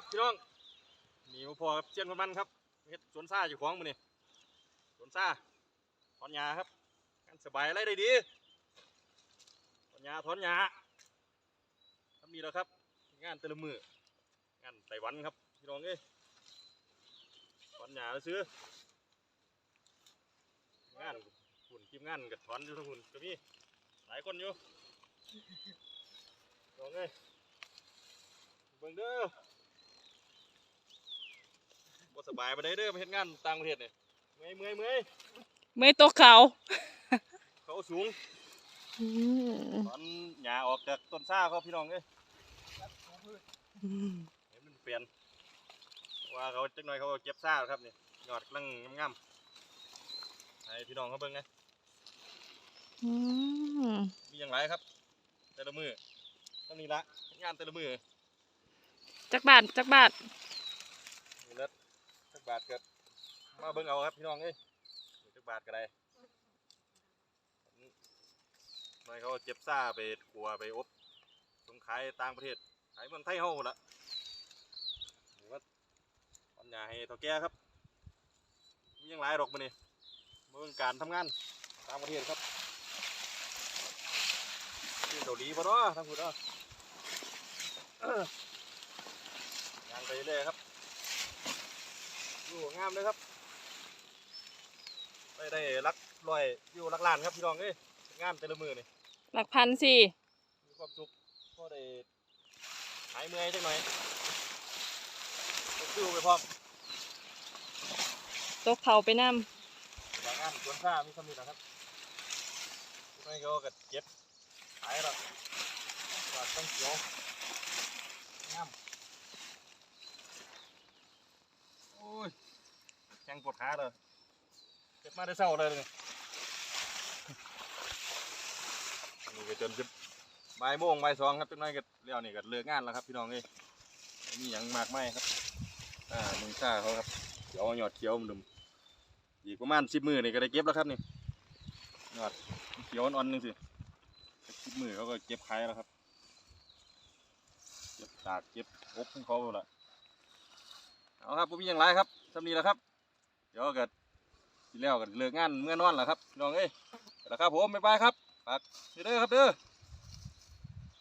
ครับพี่น้องนี่มาพอครับเจียนคนมันครับเฮ็ดสวนซ่าอยู่ของมือนี่สวนซ่าถอนหญ้าครับกันสบายอะไรได้ดีถอนหญ้าถอนหญ้าทำนี่แล้วครับ งานแต่ละมืองานไต้หวันครับพี่น้องเอ้ยถอนหญ้าแล้วซื้องานหุ่นทีมงานกับถอนอยู่ทั้งหุ่นก็มีหลายคนอยู่พี่น้องเอ้ยเบิ่งเด้อ บ่สบายไปได้เด้อไปเฮ็ดงานต่างประเทศเนี่ยเมื่อยเมื่อยเมื่อยไม่ตกเขาเขาสูงอืมถอนหญ้าออกจากต้นซ่าเขาพี่น้องเอ้ยเห็นมันเปลี่ยนว่าเขาจักหน่อยเขาก็เก็บซ่าแล้วครับนี่ยอดกำลังงามๆให้พี่น้องเขาเบิ่งไงอืมมีอย่างไรครับ แต่ละมือต้องนี้ละงานแต่ละมือจักบาทจักบาทนี่ละสัก บาทเกิดมาเบิ่งเอาครับพี่น้องเอ้ยนี่สักบาทก็ได้หน่เขาเก็บซ่าไปขัวไปอบส่งขายต่างประเทศขายเมืองไทยเฮาละนี่ว่าตอนหยาให้เท่าแก่ครับมีอย่างไรดอกมันนี่เมืองการทำงานต่างประเทศครับที่เกาหลีปะเนาะทางคุณเนาะเอ้อย่างไปเรื่อยครับ อยู่งามเลยครับ ได้ได้รักลอยอยู่รักลานครับพี่น้องเอ้ยงานแต่ละมือนี่หลักพันสี่มีความสุขพอได้หายเมื่อยจังหน่อยต้องสู้ไปพร้อมตกเขาไปนบางงานสวนซ่ามีสมิธนะครับไม่เขาก็เก็บขายแล้วตลาดต้องเขียวงามโอ้ย แข้งปวดขาเลยเก็บมาได้เศร้าเลยนี่นี่ก็จนจะบ่ายโมงบ่ายสองครับจังน้อยก็เลี้ยวนี่ก็เลิกงานแล้วครับพี่น้องเอ้ยไม่มีอย่างมากไม่ครับ อ่ามึงซ่าเขาครับเขียวหยอดเขียวมันดุมอีกประมาณสิบมือนี่ก็ได้เก็บแล้วครับนี่ยอดเขียวอ่อนๆนึงสิสิบมือเขาก็เก็บขายแล้วครับเก็บตากเก็บอบของเขาหมดละเอาครับผมมีอย่างไรครับสำนีแล้วครับ เดี๋ยวก็ทีแล้วกันเลิกงานเมื่อนอนแล้วครับน้องเอ้ยแล้วครับผมบ๊ายบายครับฝากเด้อครับเด้อ